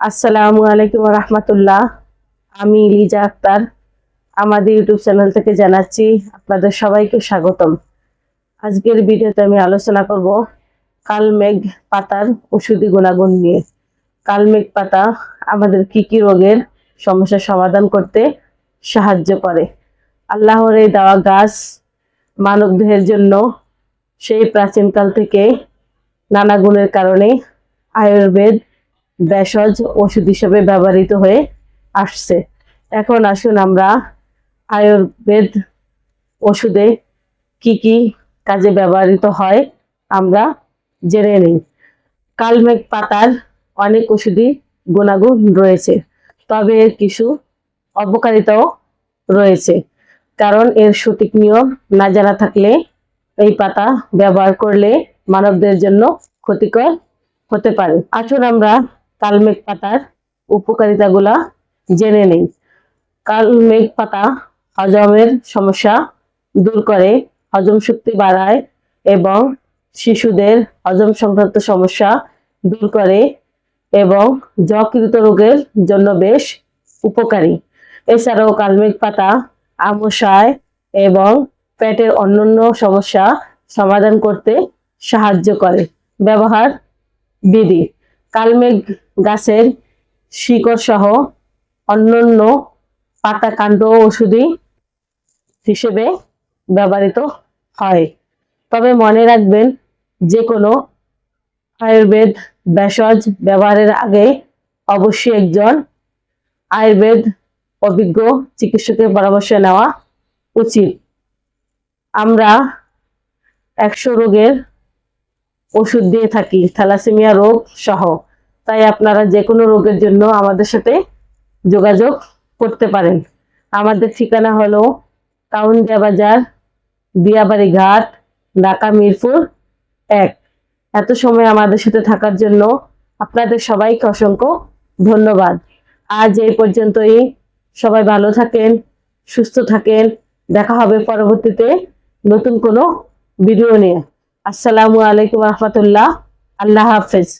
আসসালামু আলাইকুম রহমতুল্লাহ। আমি লিজা আক্তার। আমাদের ইউটিউব চ্যানেল থেকে জানাচ্ছি আপনাদের সবাইকে স্বাগতম। আজকের ভিডিওতে আমি আলোচনা করব কালমেঘ পাতার ওষুধি গুণাগুণ নিয়ে। কালমেঘ পাতা আমাদের কি কি রোগের সমস্যার সমাধান করতে সাহায্য করে। আল্লাহর এই দেওয়া গাছ মানব দেহের জন্য সেই প্রাচীনকাল থেকে নানা গুণের কারণে আয়ুর্বেদ ভেষজ ওষুধ হিসেবে ব্যবহৃত হয়ে আসছে। এখন আসুন আমরা আয়ুর্বেদ ওষুধে কি কি কাজে ব্যবহৃত হয় আমরা জেনে নিই। কালমেঘ পাতার অনেক ওষুধি গুণাগুণ রয়েছে, তবে এর কিছু অপকারিতাও রয়েছে। কারণ এর সঠিক নিয়ম না জানা থাকলে এই পাতা ব্যবহার করলে মানবদের জন্য ক্ষতিকর হতে পারে। আসুন আমরা কালমেঘ পাতার উপকারিতাগুলা জেনে নেই। কালমেঘ পাতা হজমের সমস্যা দূর করে, হজম শক্তি বাড়ায় এবং শিশুদের হজম সংক্রান্ত সমস্যা দূর করে এবং যকৃত রোগের জন্য বেশ উপকারী। এছাড়াও কালমেঘ পাতা আমশায় এবং পেটের অন্যান্য সমস্যা সমাধান করতে সাহায্য করে। ব্যবহার বিধি। কালমেঘ গাছের শিকড় সহ অন্যান্য পাতা কাণ্ড ওষুধি হিসেবে ব্যবহৃত হয়। তবে মনে রাখবেন যে কোনো আয়ুর্বেদ ভেষজ ব্যবহারের আগে অবশ্যই একজন আয়ুর্বেদ অভিজ্ঞ চিকিৎসকের পরামর্শ নেওয়া উচিত। আমরা একশো রোগের ওষুধ দিয়ে থাকি, থ্যালাসেমিয়া রোগ সহ। তাই আপনারা যে কোনো রোগের জন্য আমাদের সাথে যোগাযোগ করতে পারেন। আমাদের ঠিকানা হলো কাউন্দিয়া বাজার বিয়াবাড়ি ঘাট, ঢাকা মিরপুর এক। এত সময় আমাদের সাথে থাকার জন্য আপনাদের সবাইকে অসংখ্য ধন্যবাদ। আজ এই পর্যন্তই। সবাই ভালো থাকেন, সুস্থ থাকেন। দেখা হবে পরবর্তীতে নতুন কোনো ভিডিও নিয়ে। আসসালামু আলাইকুম রহমতুল্লাহ। আল্লাহ হাফেজ।